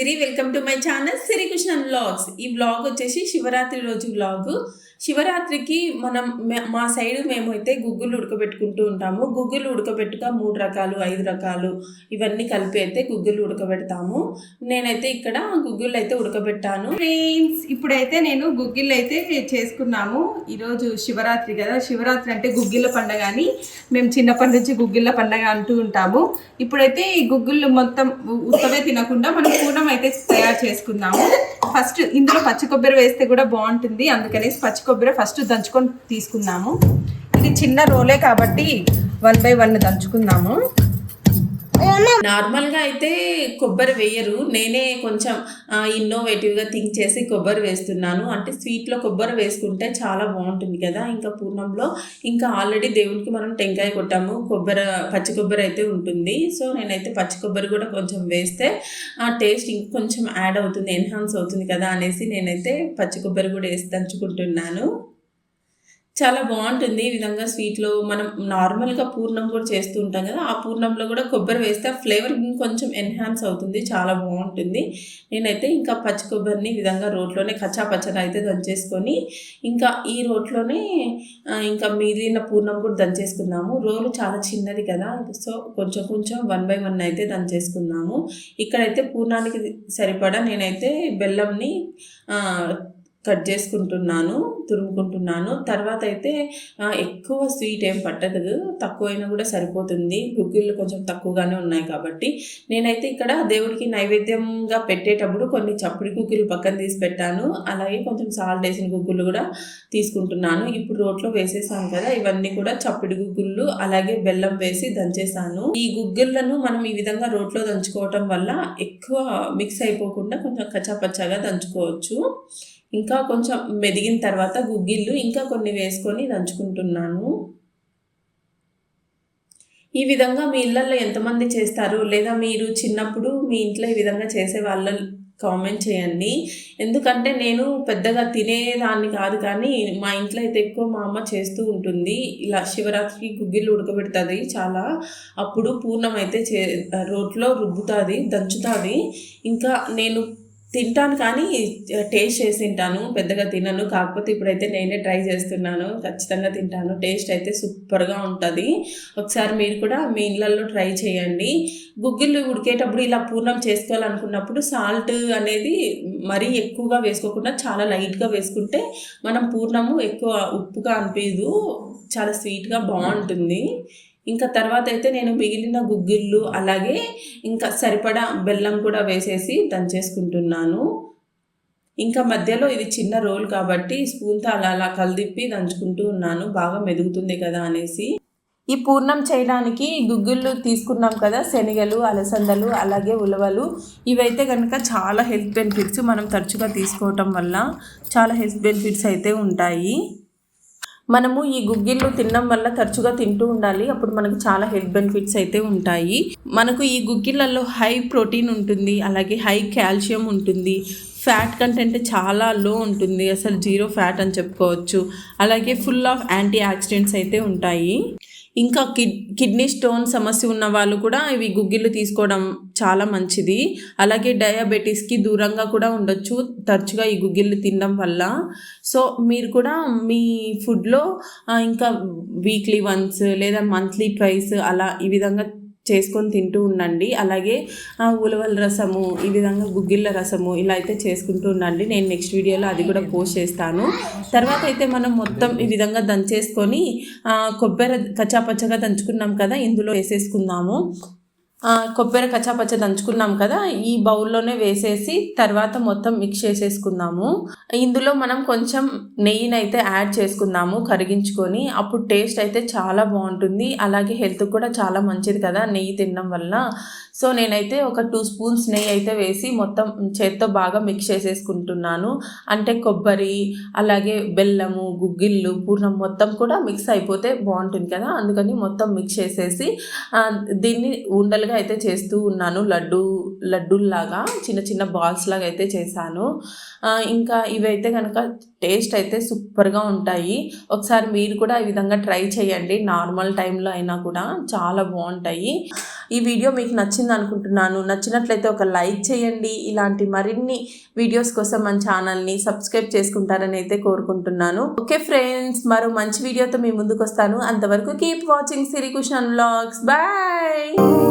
Siri welcome to my channel Siri Krishna vlogs. ఈ vlog వచ్చేసి శివరాత్రి రోజు వ్లాగ్. శివరాత్రికి మనం మా సైడ్ మేమైతే గుగ్గులు ఉడకబెట్టుకుంటూ ఉంటాము. గుగ్గులు ఉడకబెట్టుక మూడు రకాలు ఐదు రకాలు ఇవన్నీ కలిపి అయితే గుగ్గులు ఉడకబెడతాము. నేనైతే ఇక్కడ గుగ్గులు అయితే ఉడకబెట్టాను. ఫ్రెండ్స్ ఇప్పుడైతే నేను గుగ్గిళ్ళు అయితే చేసుకున్నాము. ఈరోజు శివరాత్రి కదా. శివరాత్రి అంటే గుగ్గిళ్ళ పండగ అని మేము చిన్నప్పటి నుంచి గుగ్గిళ్ళ పండగ అంటూ ఉంటాము. ఇప్పుడైతే ఈ గుగ్గుళ్ళు మొత్తం ఉత్తమే తినకుండా మనం పూర్ణం అయితే తయారు చేసుకుందాము. ఫస్ట్ ఇందులో పచ్చి కొబ్బరి వేస్తే కూడా బాగుంటుంది. అందుకనేసి పచ్చి కొబ్బరి ఫస్ట్ దంచుకొని తీసుకుందాము. ఇది చిన్న రోలే కాబట్టి వన్ బై వన్ దంచుకుందాము. నార్మల్గా అయితే కొబ్బరి వేయరు. నేనే కొంచెం ఇన్నోవేటివ్గా థింక్ చేసి కొబ్బరి వేస్తున్నాను. అంటే స్వీట్లో కొబ్బరి వేసుకుంటే చాలా బాగుంటుంది కదా. ఇంకా పూర్ణంలో ఇంకా ఆల్రెడీ దేవునికి మనం టెంకాయ కొట్టాము. కొబ్బరి పచ్చి కొబ్బరి అయితే ఉంటుంది. సో నేనైతే పచ్చి కొబ్బరి కూడా కొంచెం వేస్తే ఆ టేస్ట్ ఇంకొంచెం యాడ్ అవుతుంది ఎన్హాన్స్ అవుతుంది కదా అనేసి నేనైతే పచ్చి కొబ్బరి కూడా వేసి దంచుకుంటున్నాను. చాలా బాగుంటుంది ఈ విధంగా స్వీట్లో మనం నార్మల్గా పూర్ణం కూడా చేస్తూ ఉంటాం కదా ఆ పూర్ణంలో కూడా కొబ్బరి వేస్తే ఆ ఫ్లేవర్ ఇంకొంచెం ఎన్హాన్స్ అవుతుంది చాలా బాగుంటుంది. నేనైతే ఇంకా పచ్చి కొబ్బరిని ఈ విధంగా రోట్లోనే కచ్చా పచ్చగా అయితే దంచేసుకొని ఇంకా ఈ రోట్లోనే ఇంకా మిగిలిన పూర్ణం కూడా దంచేసుకుందాము. రోలు చాలా చిన్నది కదా సో కొంచెం కొంచెం వన్ బై వన్ అయితే దంచేసుకుందాము. ఇక్కడైతే పూర్ణానికి సరిపడా నేనైతే బెల్లంని కట్ చేసుకుంటున్నాను తురుముకుంటున్నాను. తర్వాత అయితే ఎక్కువ స్వీట్ ఏం పట్టదు. తక్కువైనా కూడా సరిపోతుంది. గుగ్గిళ్ళు కొంచెం తక్కువగానే ఉన్నాయి కాబట్టి. నేనైతే ఇక్కడ దేవుడికి నైవేద్యంగా పెట్టేటప్పుడు కొన్ని చప్పుడి గుగ్గిళ్ళు పక్కన తీసి పెట్టాను. అలాగే కొంచెం సాల్ట్ వేసిన గుగ్గులు కూడా తీసుకుంటున్నాను. ఇప్పుడు రోట్లో వేసేసాను కదా ఇవన్నీ కూడా చప్పిడి గుగ్గుళ్ళు అలాగే బెల్లం వేసి దంచేసాను. ఈ గుగ్గిళ్ళను మనం ఈ విధంగా రోట్లో దంచుకోవటం వల్ల ఎక్కువ మిక్స్ అయిపోకుండా కొంచెం కచ్చాపచ్చాగా దంచుకోవచ్చు. ఇంకా కొంచెం మెదిగిన తర్వాత గుగ్గిళ్ళు ఇంకా కొన్ని వేసుకొని దంచుకుంటున్నాను ఈ విధంగా మీ ఇళ్ళల్లో ఎంతమంది చేస్తారు? లేదా మీరు చిన్నప్పుడు మీ ఇంట్లో ఈ విధంగా చేసే వాళ్ళ కామెంట్ చేయండి. ఎందుకంటే నేను పెద్దగా తినేదాన్ని కాదు కానీ మా ఇంట్లో అయితే ఎక్కువ మా అమ్మ చేస్తూ ఉంటుంది. ఇలా శివరాత్రికి గుగ్గిళ్ళు ఉడకబెడుతుంది చాలా. అప్పుడు పూర్ణం అయితే చే రోట్లో రుబ్బుతుంది దంచుతుంది. ఇంకా నేను తింటాను కానీ టేస్ట్ చేసి తింటాను పెద్దగా తినను. కాకపోతే ఇప్పుడైతే నేనే ట్రై చేస్తున్నాను. ఖచ్చితంగా తింటాను. టేస్ట్ అయితే సూపర్గా ఉంటుంది. ఒకసారి మీరు కూడా మీ ఇళ్ళల్లో ట్రై చేయండి. గుగ్గిళ్ళు ఉడికేటప్పుడు ఇలా పూర్ణం చేసుకోవాలనుకున్నప్పుడు సాల్ట్ అనేది మరీ ఎక్కువగా వేసుకోకుండా చాలా లైట్గా వేసుకుంటే మనం పూర్ణము ఎక్కువ ఉప్పుగా అనిపించదు చాలా స్వీట్గా బాగుంటుంది. ఇంకా తర్వాత అయితే నేను మిగిలిన గుగ్గిళ్ళు అలాగే ఇంకా సరిపడా బెల్లం కూడా వేసేసి దంచేసుకుంటున్నాను. ఇంకా మధ్యలో ఇది చిన్న రోల్ కాబట్టి స్పూన్తో అలా అలా కలిదిప్పి దంచుకుంటూ ఉన్నాను. బాగా మెదుగుతుంది కదా అనేసి. ఈ పూర్ణం చేయడానికి గుగ్గిళ్ళు తీసుకున్నాం కదా శనగలు అలసందలు అలాగే ఉలవలు. ఇవైతే కనుక చాలా హెల్త్ బెనిఫిట్స్ మనం తరచుగా తీసుకోవటం వల్ల చాలా హెల్త్ బెనిఫిట్స్ అయితే ఉంటాయి. మనము ఈ గుగ్గిళ్ళు తినడం వల్ల తరచుగా తింటూ ఉండాలి. అప్పుడు మనకు చాలా హెల్త్ బెనిఫిట్స్ అయితే ఉంటాయి. మనకు ఈ గుగ్గిళ్ళల్లో హై ప్రోటీన్ ఉంటుంది. అలాగే హై కాల్షియం ఉంటుంది. ఫ్యాట్ కంటెంట్ చాలా లో ఉంటుంది. అసలు జీరో ఫ్యాట్ అని చెప్పుకోవచ్చు. అలాగే ఫుల్ ఆఫ్ యాంటీ ఆక్సిడెంట్స్ అయితే ఉంటాయి. ఇంకా కిడ్ కిడ్నీ స్టోన్ సమస్య ఉన్న వాళ్ళు కూడా ఇవి గుగ్గిళ్ళు తీసుకోవడం చాలా మంచిది. అలాగే డయాబెటీస్కి దూరంగా కూడా ఉండొచ్చు తరచుగా ఈ గుగ్గిళ్ళు తినడం వల్ల. సో మీరు కూడా మీ ఫుడ్లో ఇంకా వీక్లీ వన్స్ లేదా మంత్లీ ట్వైస్ అలా ఈ విధంగా చేసుకొని తింటూ ఉండండి. అలాగే ఉలవల రసము ఈ విధంగా గుగ్గిళ్ళ రసము ఇలా అయితే చేసుకుంటూ ఉండండి. నేను నెక్స్ట్ వీడియోలో అది కూడా పోస్ట్ చేస్తాను. తర్వాత అయితే మనం మొత్తం ఈ విధంగా దంచేసుకొని కొబ్బరి కచ్చాపచ్చగా దంచుకున్నాం కదా ఇందులో వేసేసుకుందాము. కొబ్బరి కచ్చాపచ్చ దంచుకున్నాం కదా ఈ బౌల్లోనే వేసేసి తర్వాత మొత్తం మిక్స్ చేసేసుకుందాము. ఇందులో మనం కొంచెం నెయ్యిని అయితే యాడ్ చేసుకుందాము కరిగించుకొని. అప్పుడు టేస్ట్ అయితే చాలా బాగుంటుంది. అలాగే హెల్త్ కూడా చాలా మంచిది కదా నెయ్యి తినడం వల్ల. సో నేనైతే ఒక టూ స్పూన్స్ నెయ్యి అయితే వేసి మొత్తం చేత్తో బాగా మిక్స్ చేసేసుకుంటున్నాను. అంటే కొబ్బరి అలాగే బెల్లము గుగ్గిళ్ళు పూర్ణం మొత్తం కూడా మిక్స్ అయిపోతే బాగుంటుంది కదా. అందుకని మొత్తం మిక్స్ చేసేసి దీన్ని ఉండలుగా అయితే చేస్తూ ఉన్నాను. లడ్డు లడ్డూల్లాగా చిన్న చిన్న బాల్స్ లాగా అయితే చేశాను. ఇంకా ఇవైతే కనుక టేస్ట్ అయితే సూపర్గా ఉంటాయి. ఒకసారి మీరు కూడా ఈ విధంగా ట్రై చేయండి. నార్మల్ టైంలో అయినా కూడా చాలా బాగుంటాయి. ఈ వీడియో మీకు నచ్చింది అనుకుంటున్నాను. నచ్చినట్లయితే ఒక లైక్ చేయండి. ఇలాంటి మరిన్ని వీడియోస్ కోసం మన ఛానల్ని సబ్స్క్రైబ్ చేసుకుంటారని అయితే కోరుకుంటున్నాను. ఓకే ఫ్రెండ్స్ మరో మంచి వీడియోతో మీ ముందుకు వస్తాను. అంతవరకు కీప్ వాచింగ్ సిరి కుషన్ బాయ్!